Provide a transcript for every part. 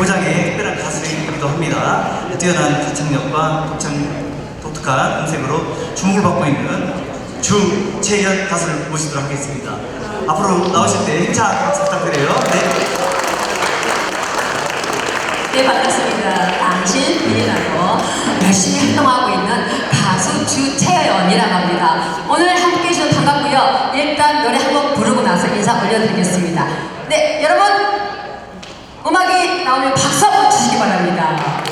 고장의 특별한 가수이기도 합니다. 뛰어난 가창력과 독창, 독특한 음색으로 주목을 받고 있는 주채연 가수를 모시도록 하겠습니다. 앞으로 나오실 때 박수 부탁드려요. 네. 네, 반갑습니다. 당신 비리라고 열심히 활동하고 있는 가수 주채연이라고 합니다. 오늘 함께 해주셔서 반갑고요. 일단 노래 한 곡 부르고 나서 인사 올려드리겠습니다. 네, 여러분, 음악이 나오면 박수 한번 주시기 바랍니다.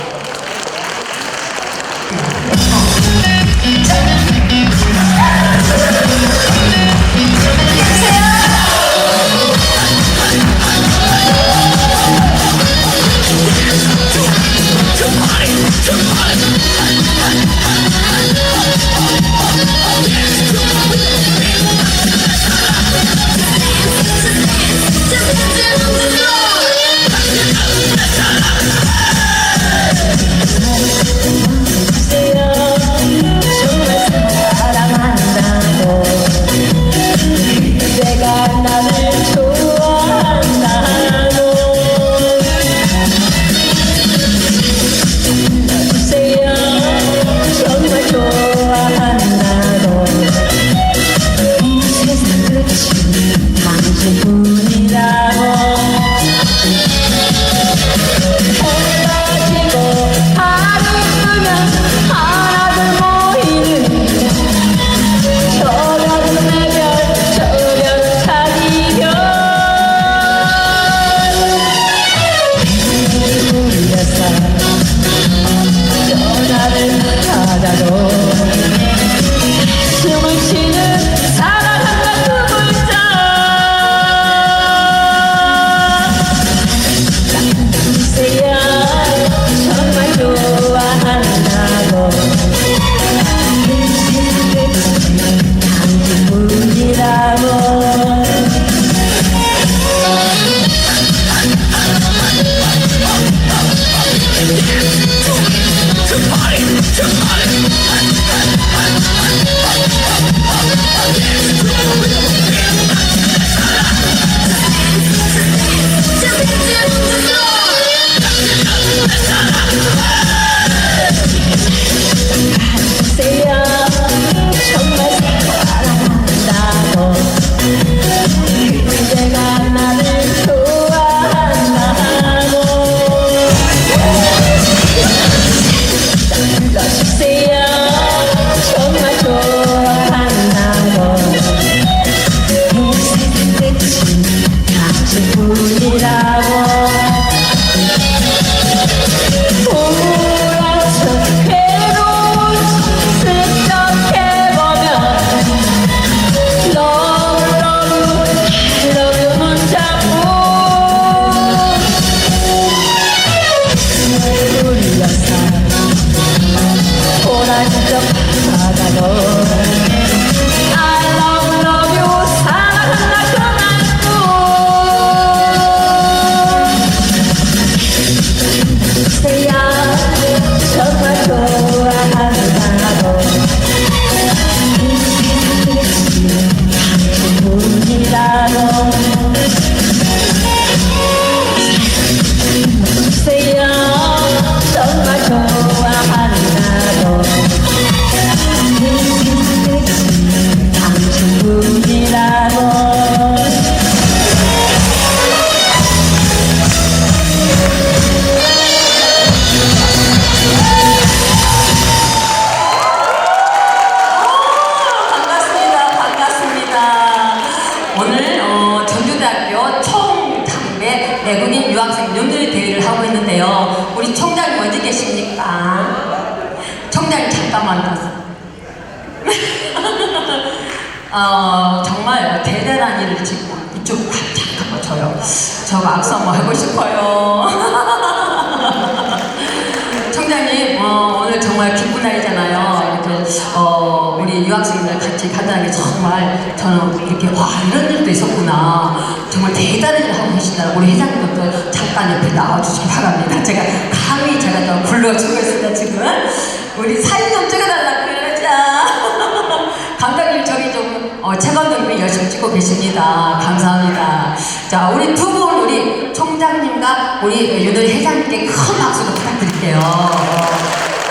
당신 더. 어, 정말 대단한 일을 지금 이쪽 잠깐만 저요. 저거 악수 한번 해보고 싶어요. 총장님, 어, 오늘 정말 기쁜 날이잖아요. 이렇게, 어, 우리 유학생들 같이 간다는 게 정말 저는 이렇게, 와, 이런 일도 있었구나. 정말 대단한 일을 하고 계신다. 우리 회장님도 잠깐 옆에 나와주시기 바랍니다. 제가 감히 제가 또 불러주고 있습니다, 지금. 우리 사진 좀 찍어달라 그러자. 감독님 저기 좀 어, 최 감독님이 열심히 찍고 계십니다. 감사합니다. 자 우리 두 분 우리 총장님과 우리 윤 윤도희 회장님께 큰 박수로 부탁드릴게요.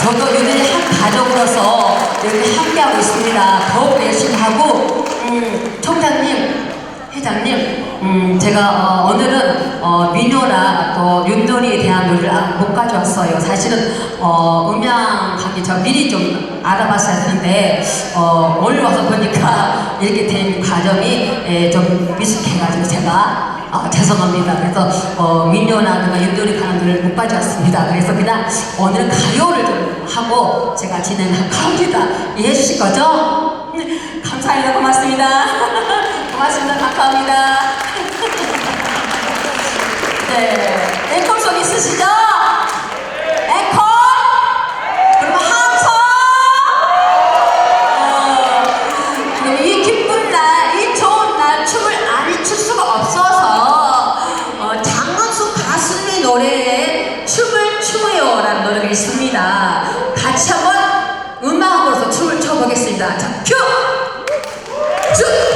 저도 윤도희 한 가족으로서 여기 함께하고 있습니다. 더욱 열심히 하고, 음, 총장님, 회장님, 음, 제가 어, 오늘은 어, 민요나 또 윤돌이에 대한 노래를 아- 못 가져왔어요. 사실은 어, 음향 가기 전 미리 좀 알아봤어야 하는데 어, 오늘 와서 보니까 이렇게 된 과정이 예, 좀 미숙해가지고 제가 어, 죄송합니다. 그래서 어, 민요나 윤돌이 가는 노래를 못 가져왔습니다. 그래서 그냥 오늘은 가요를 좀 하고 제가 진행할 겁니다. 이해해 주실 거죠? 음, 감사합니다. 고맙습니다. 고맙습니다. 감사합니다. 네. 있습니다. 같이 한번 음악으로서 춤을 춰보겠습니다. 자, 큐! 쭉!